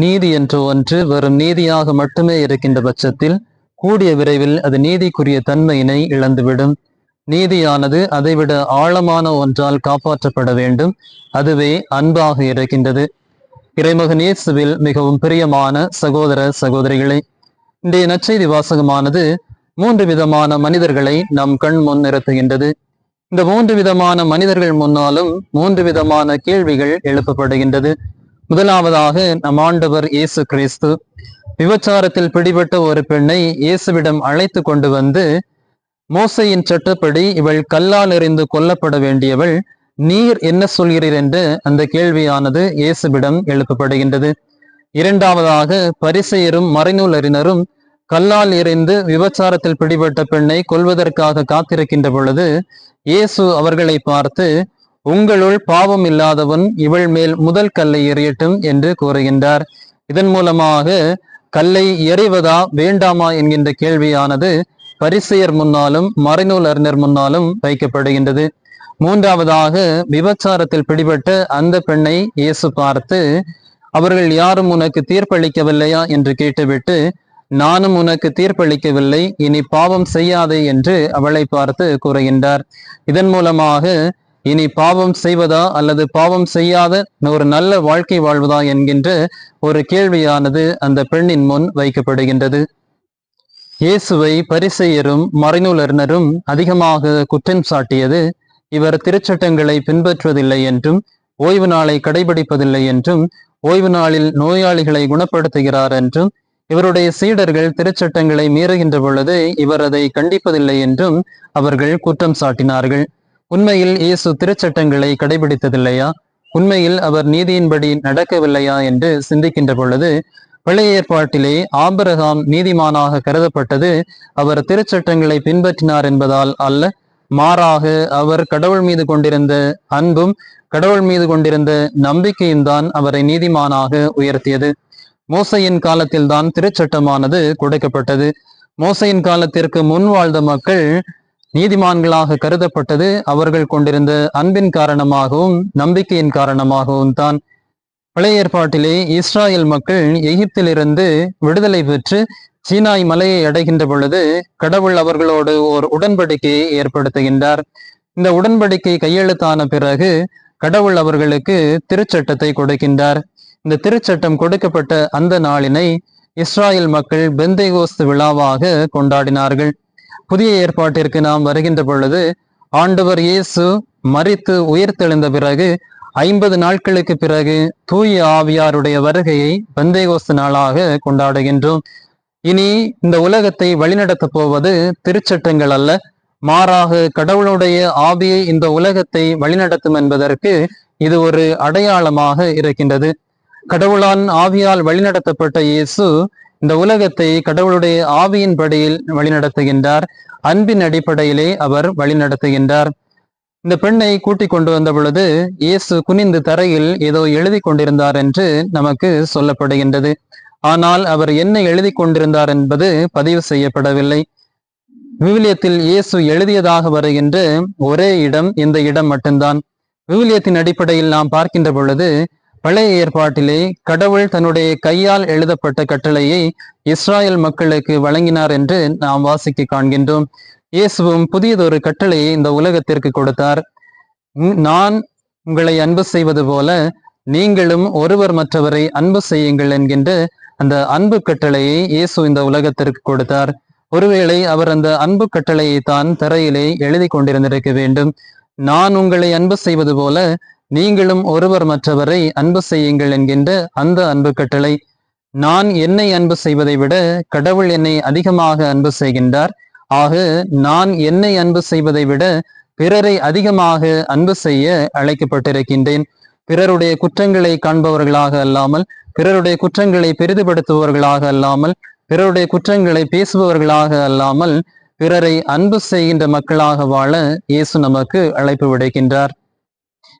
நீதி என்ற ஒன்று வெறும் நீதியாக மட்டுமே இருக்கின்ற பட்சத்தில் கூடிய விரைவில் அது நீதிக்குரிய தன்மையினை இழந்துவிடும். நீதியானது அதைவிட ஆழமான ஒன்றால் காப்பாற்றப்பட வேண்டும். அதுவே அன்பாக இருக்கின்றது. இறைமகன் இயேசுவில் மிகவும் பிரியமான சகோதர சகோதரிகளே இன்றைய நற்செய்தி வாசகமானது மூன்று விதமான மனிதர்களை நம் கண் முன் நிறுத்துகின்றது. இந்த மூன்று விதமான மனிதர்கள் முன்னாலும் மூன்று விதமான கேள்விகள் எழுப்பப்படுகின்றது. முதலாவதாக நம் ஆண்டவர் இயேசு கிறிஸ்து விபச்சாரத்தில் பிடிபட்ட ஒரு பெண்ணை இயேசுவிடம் அழைத்து கொண்டு வந்து மோசையின் சட்டப்படி இவள் கல்லால் எறிந்து கொல்லப்பட வேண்டியவள் நீர் என்ன சொல்கிறீர் என்று அந்த கேள்வியானது இயேசுவிடம் எழுப்பப்படுகின்றது. இரண்டாவதாக பரிசெயரும் மறைநூல் அறிஞரும் கல்லால் எறிந்து விபச்சாரத்தில் பிடிபட்ட பெண்ணை கொல்வதற்காக காத்திருக்கின்ற பொழுது இயேசு அவர்களை பார்த்து உங்களுள் பாவம் இல்லாதவன் இவள் மேல் முதல் கல்லை எறியட்டும் என்று கூறுகின்றார். இதன் மூலமாக கல்லை எறிவதா வேண்டாமா என்கின்ற கேள்வியானது பரிசெயர் முன்னாலும் மறைநூல் அறிஞர் முன்னாலும் வைக்கப்படுகின்றது. மூன்றாவதாக விபச்சாரத்தில் பிடிபட்ட அந்த பெண்ணை இயேசு பார்த்து அவர்கள் யாரும் உனக்கு தீர்ப்பளிக்கவில்லையா? என்று கேட்டுவிட்டு நானும் உனக்கு தீர்ப்பளிக்கவில்லை இனி பாவம் செய்யாதே என்று அவளை பார்த்து கூறுகின்றார். இதன் மூலமாக இனி பாவம் செய்வதா அல்லது பாவம் செய்யாத ஒரு நல்ல வாழ்க்கை வாழ்வதா என்கின்ற ஒரு கேள்வியானது அந்த பெண்ணின் முன் வைக்கப்படுகின்றது. இயேசுவை பரிசெயரும் மறைநூலறிஞரும் அதிகமாக குற்றம் சாட்டியது இவர் திருச்சட்டங்களை பின்பற்றுவதில்லை என்றும் ஓய்வு நாளை கடைபிடிப்பதில்லை என்றும் ஓய்வு நாளில் நோயாளிகளை குணப்படுத்துகிறார் என்றும் இவருடைய சீடர்கள் திருச்சட்டங்களை மீறுகின்ற பொழுது இவர் அதை கண்டிப்பதில்லை என்றும் அவர்கள் குற்றம் சாட்டினார்கள். உண்மையில் இயேசு திருச்சட்டங்களை கடைபிடித்ததில்லையா? உண்மையில் அவர் நீதியின்படி நடக்கவில்லையா என்று சிந்திக்கின்ற பொழுது பழைய ஏற்பாட்டிலே ஆபரகாம் நீதிமானாக கருதப்பட்டது அவர் திருச்சட்டங்களை பின்பற்றினார் என்பதால் அல்ல. மாறாக அவர் கடவுள் மீது கொண்டிருந்த அன்பும் கடவுள் மீது கொண்டிருந்த நம்பிக்கையும் தான் அவரை நீதிமானாக உயர்த்தியது. மோசையின் காலத்தில்தான் திருச்சட்டமானது கொடுக்கப்பட்டது. மோசையின் காலத்திற்கு முன் வாழ்ந்த மக்கள் நீதிமான்களாக கருதப்பட்டது அவர்கள் கொண்டிருந்த அன்பின் காரணமாகவும் நம்பிக்கையின் காரணமாகவும் தான். பழைய ஏற்பாட்டிலே இஸ்ராயல் மக்கள் எகிப்திலிருந்து விடுதலை பெற்று சீனாய் மலையை அடைகின்ற பொழுது கடவுள் அவர்களோடு ஓர் உடன்படிக்கையை ஏற்படுத்துகின்றார். இந்த உடன்படிக்கை கையெழுத்தான பிறகு கடவுள் அவர்களுக்கு திருச்சட்டத்தை கொடுக்கின்றார். இந்த திருச்சட்டம் கொடுக்கப்பட்ட அந்த நாளினை இஸ்ராயல் மக்கள் பெந்தைகோஸ்து விழாவாக கொண்டாடினார்கள். புதிய ஏற்பாட்டிற்கு நாம் வருகின்ற பொழுது ஆண்டவர் இயேசு மறித்து உயிர்த்தெழுந்த பிறகு ஐம்பது நாட்களுக்கு பிறகு தூய ஆவியாருடைய வருகையை பந்தேகோஸ்து நாளாக கொண்டாடுகின்றோம். இனி இந்த உலகத்தை வழிநடத்தப் போவது திருச்சட்டங்கள் அல்ல. மாறாக கடவுளுடைய ஆவியை இந்த உலகத்தை வழிநடத்தும் என்பதற்கு இது ஒரு அடையாளமாக இருக்கின்றது. கடவுளான் ஆவியால் வழிநடத்தப்பட்ட இயேசு இந்த உலகத்தை கடவுளுடைய ஆவியின் படியில் வழிநடத்துகின்றார். அன்பின் அடிப்படையிலே அவர் வழிநடத்துகின்றார். இந்த பெண்ணை கூட்டிக் கொண்டு வந்த பொழுது இயேசு குனிந்து தரையில் ஏதோ எழுதி கொண்டிருந்தார் என்று நமக்கு சொல்லப்படுகின்றது. ஆனால் அவர் என்ன எழுதி கொண்டிருந்தார் என்பது பதிவு செய்யப்படவில்லை. விவிலியத்தில் இயேசு எழுதியதாக வருகின்ற ஒரே இடம் இந்த இடம் மட்டும்தான். விவிலியத்தின் அடிப்படையில் நாம் பார்க்கின்ற பொழுது பழைய ஏற்பாட்டிலே கடவுள் தன்னுடைய கையால் எழுதப்பட்ட கட்டளையை இஸ்ராயல் மக்களுக்கு வழங்கினார் என்று நாம் வாசிக்க காண்கின்றோம். இயேசுவும் புதியதொரு கட்டளையை இந்த உலகத்திற்கு கொடுத்தார். நான் உங்களை அன்பு செய்வது போல நீங்களும் ஒருவர் மற்றவரை அன்பு செய்யுங்கள் என்கின்ற அந்த அன்பு கட்டளையை இயேசு இந்த உலகத்திற்கு கொடுத்தார். ஒருவேளை அவர் அந்த அன்பு கட்டளையை தான் தரையிலே எழுதி கொண்டிருந்திருக்க வேண்டும். நான் உங்களை அன்பு செய்வது போல நீங்களும் ஒருவர் மற்றவரை அன்பு செய்யுங்கள் என்கின்ற அந்த அன்பு கட்டளை. நான் என்னை அன்பு செய்வதை விட கடவுள் என்னை அதிகமாக அன்பு செய்கின்றார். ஆக நான் என்னை அன்பு செய்வதை விட பிறரை அதிகமாக அன்பு செய்ய அழைக்கப்பட்டிருக்கின்றேன். பிறருடைய குற்றங்களை காண்பவர்களாக அல்லாமல் பிறருடைய குற்றங்களை பெரிதுபடுத்துபவர்களாக அல்லாமல் பிறருடைய குற்றங்களை பேசுபவர்களாக அல்லாமல் பிறரை அன்பு செய்கின்ற மக்களாக வாழ இயேசு நமக்கு அழைப்பு விடுக்கின்றார்.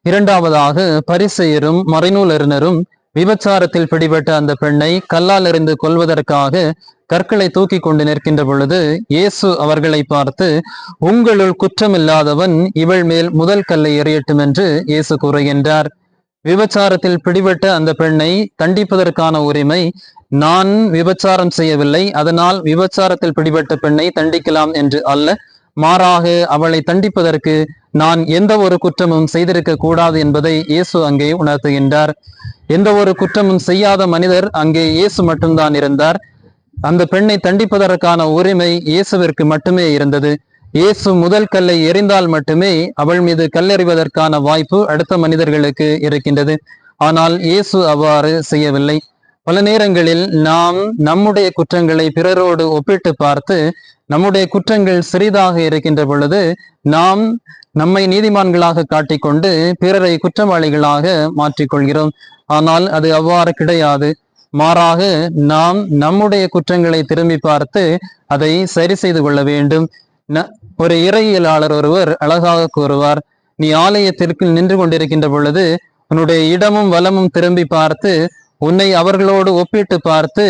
இரண்டாவதாக பரிசெயரும் மறைநூலறிஞரும் விபச்சாரத்தில் பிடிபட்ட அந்த பெண்ணை கல்லால் எறிந்து கொள்வதற்காக கற்களை தூக்கி கொண்டு நிற்கின்ற பொழுது இயேசு அவர்களை பார்த்து உங்களுள் குற்றமில்லாதவன் இவள் மேல் முதல் கல்லை எறியட்டும் என்று இயேசு கூறுகின்றார். விபச்சாரத்தில் பிடிபட்ட அந்த பெண்ணை தண்டிப்பதற்கான உரிமை நான் விபச்சாரம் செய்யவில்லை. அதனால் விபச்சாரத்தில் பிடிபட்ட பெண்ணை தண்டிக்கலாம் என்று அல்ல. மாறாக அவளை தண்டிப்பதற்கு நான் எந்த ஒரு குற்றமும் செய்திருக்க கூடாது என்பதை இயேசு அங்கே உணர்த்துகின்றார். எந்த ஒரு குற்றமும் செய்யாத மனிதர் அங்கே இயேசு மட்டும்தான் இருந்தார். அந்த பெண்ணை தண்டிப்பதற்கான உரிமை இயேசுவிற்கு மட்டுமே இருந்தது. இயேசு முதல் கல்லை எறிந்தால் மட்டுமே அவள் மீது கல்லெறிவதற்கான வாய்ப்பு அடுத்த மனிதர்களுக்கு இருக்கின்றது. ஆனால் இயேசு அவ்வாறு செய்யவில்லை. பல நேரங்களில் நாம் நம்முடைய குற்றங்களை பிறரோடு ஒப்பிட்டு பார்த்து நம்முடைய குற்றங்கள் சிறிதாக இருக்கின்ற பொழுது நாம் நம்மை நீதிமான்களாக காட்டிக்கொண்டு பிறரை குற்றவாளிகளாக மாற்றிக்கொள்கிறோம். ஆனால் அது அவ்வாறு கிடையாது. மாறாக நாம் நம்முடைய குற்றங்களை திரும்பி பார்த்து அதை சரி செய்து கொள்ள வேண்டும். ஒரு இறையியலாளர் ஒருவர் அழகாக கூறுவார் நீ ஆலயத்திற்கு நின்று கொண்டிருக்கின்ற பொழுது உன்னுடைய இடமும் வலமும் திரும்பி பார்த்து உன்னை அவர்களோடு ஒப்பிட்டு பார்த்து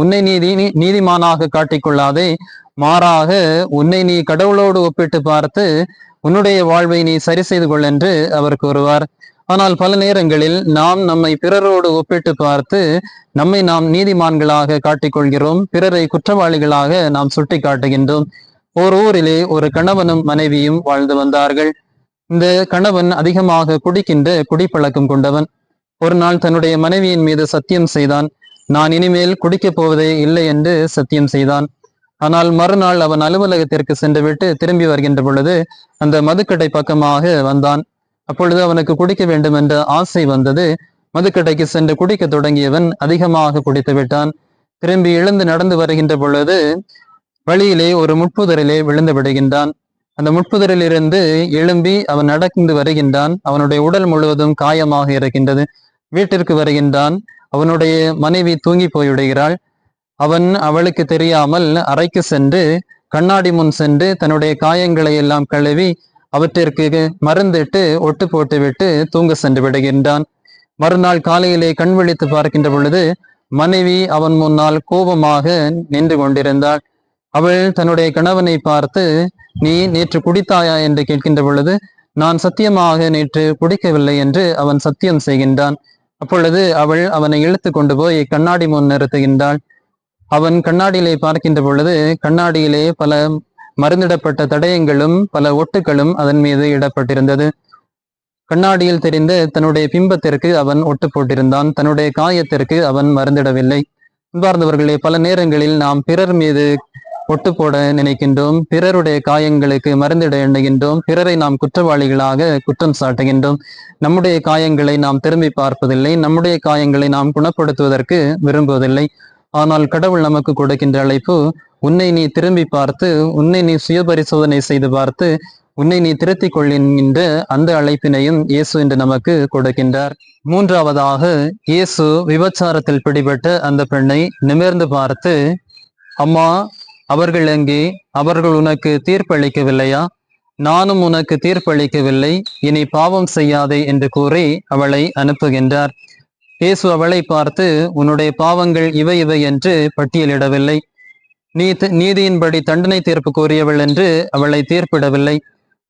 உன்னை நீதி நீதிமானாக காட்டிக்கொள்ளாதே. மாறாக உன்னை நீ கடவுளோடு ஒப்பிட்டு பார்த்து உன்னுடைய வாழ்வை நீ சரி செய்து கொள் என்று அவர் கூறுவார். ஆனால் பல நேரங்களில் நாம் நம்மை பிறரோடு ஒப்பிட்டு பார்த்து நம்மை நாம் நீதிமான்களாக காட்டிக்கொள்கிறோம். பிறரை குற்றவாளிகளாக நாம் சுட்டி காட்டுகின்றோம் ஓர் ஊரிலே ஒரு கணவனும் மனைவியும் வாழ்ந்து வந்தார்கள். இந்த கணவன் அதிகமாக குடிக்கின்ற குடிப்பழக்கம் கொண்டவன். ஒரு நாள் தன்னுடைய மனைவியின் மீது சத்தியம் செய்தான். நான் இனிமேல் குடிக்கப் போவதே இல்லை என்று சத்தியம் செய்தான். ஆனால் மறுநாள் அவன் அலுவலகத்திற்கு சென்றுவிட்டு திரும்பி வருகின்ற பொழுது அந்த மதுக்கடை பக்கமாக வந்தான். அப்பொழுது அவனுக்கு குடிக்க வேண்டும் என்ற ஆசை வந்தது. மதுக்கடைக்கு சென்று குடிக்க தொடங்கியவன் அதிகமாக குடித்து விட்டான். திரும்பி எழுந்து நடந்து வருகின்ற பொழுது வழியிலே ஒரு முட்புதரிலே விழுந்து விடுகின்றான். அந்த முட்புதரிலிருந்து எழும்பி அவன் நடந்து வருகின்றான். அவனுடைய உடல் முழுவதும் காயமாக இருக்கின்றது. வீட்டிற்கு வருகின்றான். அவனுடைய மனைவி தூங்கி போய்விடுகிறாள். அவன் அவளுக்கு தெரியாமல் அறைக்கு சென்று கண்ணாடி முன் சென்று தன்னுடைய காயங்களை எல்லாம் கழுவி அவற்றிற்கு மருந்திட்டு ஒட்டு போட்டுவிட்டு தூங்க சென்று விடுகின்றான். மறுநாள் காலையிலே கண் விழித்து பார்க்கின்ற பொழுது மனைவி அவன் முன்னால் கோபமாக நின்று கொண்டிருந்தாள். அவள் தன்னுடைய கணவனை பார்த்து நீ நேற்று குடித்தாயா? என்று கேட்கின்ற பொழுது நான் சத்தியமாக நேற்று குடிக்கவில்லை என்று அவன் சத்தியம் செய்கின்றான். அப்பொழுது அவள் அவனை இழுத்து கொண்டு போய் கண்ணாடி முன் நிறுத்துகின்றாள். அவன் கண்ணாடியிலே பார்க்கின்ற பொழுது கண்ணாடியிலே பல மருந்திடப்பட்ட தடயங்களும் பல ஒட்டுகளும் அதன் மீது இடப்பட்டிருந்தது. கண்ணாடியில் தெரிந்த தன்னுடைய பிம்பத்திற்கு அவன் ஒட்டு போட்டிருந்தான். தன்னுடைய காயத்திற்கு அவன் மருந்திடவில்லை. அன்பார்ந்தவர்களே பல நேரங்களில் நாம் பிறர் மீது ஒட்டு போட நினைக்கின்றோம். பிறருடைய காயங்களுக்கு மருந்திட எண்ணுகின்றோம். பிறரை நாம் குற்றவாளிகளாக குற்றம் சாட்டுகின்றோம். நம்முடைய காயங்களை நாம் திரும்பி பார்ப்பதில்லை. நம்முடைய காயங்களை நாம் குணப்படுத்துவதற்கு விரும்புவதில்லை. ஆனால் கடவுள் நமக்கு கொடுக்கின்ற அழைப்பு உன்னை நீ திரும்பி பார்த்து உன்னை நீ சுயபரிசோதனை செய்து பார்த்து உன்னை நீ திருத்திக் கொள்கின்ற அந்த அழைப்பினையும் இயேசு என்று நமக்கு கொடுக்கின்றார். மூன்றாவதாக இயேசு விபச்சாரத்தில் பிடிபட்ட அந்த பெண்ணை நிமிர்ந்து பார்த்து அம்மா அவர்கள் எங்கே? அவர்கள் உனக்கு தீர்ப்பளிக்கவில்லையா? நானும் உனக்கு தீர்ப்பளிக்கவில்லை. இனி பாவம் செய்யாதே என்று கூறி அவளை அனுப்புகின்றார். இயேசு அவளை பார்த்து உன்னுடைய பாவங்கள் இவை இவை என்று பட்டியலிடவில்லை. நீ நீதியின்படி தண்டனை தீர்ப்பு கூறியவள் என்று அவளை தீர்ப்பிடவில்லை.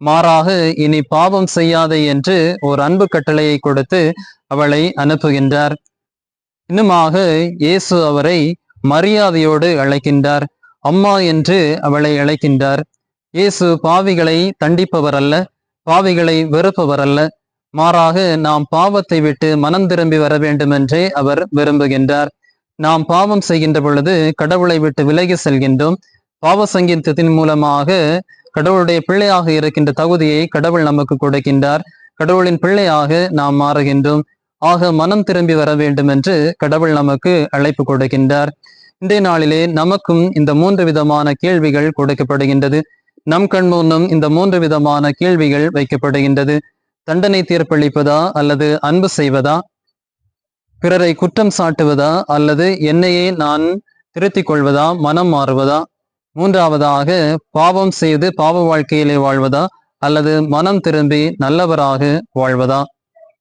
மாறாக இனி பாவம் செய்யாதே என்று ஒரு அன்பு கட்டளையை கொடுத்து அவளை அனுப்புகின்றார். இன்னுமாக இயேசு அவரை மரியாதையோடு அழைக்கின்றார். அம்மா என்று அவளை அழைக்கின்றார். இயேசு பாவிகளை தண்டிப்பவர் அல்ல பாவிகளை வெறுப்பவர் அல்ல மாறாக நாம் பாவத்தை விட்டு மனம் திரும்பி வர வேண்டுமென்றே அவர் விரும்புகின்றார். நாம் பாவம் செய்கின்ற பொழுது கடவுளை விட்டு விலகி செல்கின்றோம். பாவ சங்கீதத்தின் மூலமாக கடவுளுடைய பிள்ளையாக இருக்கின்ற தகுதியை கடவுள் நமக்கு கொடுக்கின்றார். கடவுளின் பிள்ளையாக நாம் மாறுகின்றோம். ஆக மனம் திரும்பி வர வேண்டும் என்று கடவுள் நமக்கு அழைப்பு கொடுக்கின்றார். இன்றைய நாளிலே நமக்கும் இந்த மூன்று விதமான கேள்விகள் கொடுக்கப்படுகின்றது. நம் கண் முன்னும் இந்த மூன்று விதமான கேள்விகள் வைக்கப்படுகின்றது. தண்டனை தீர்ப்பளிப்பதா அல்லது அன்பு செய்வதா? பிறரை குற்றம் சாட்டுவதா அல்லது என்னையே நான் திருத்திக் கொள்வதா மனம் மாறுவதா? மூன்றாவதாக பாவம் செய்து பாவ வாழ்க்கையிலே வாழ்வதா? அல்லது மனம் திரும்பி நல்லவராக வாழ்வதா?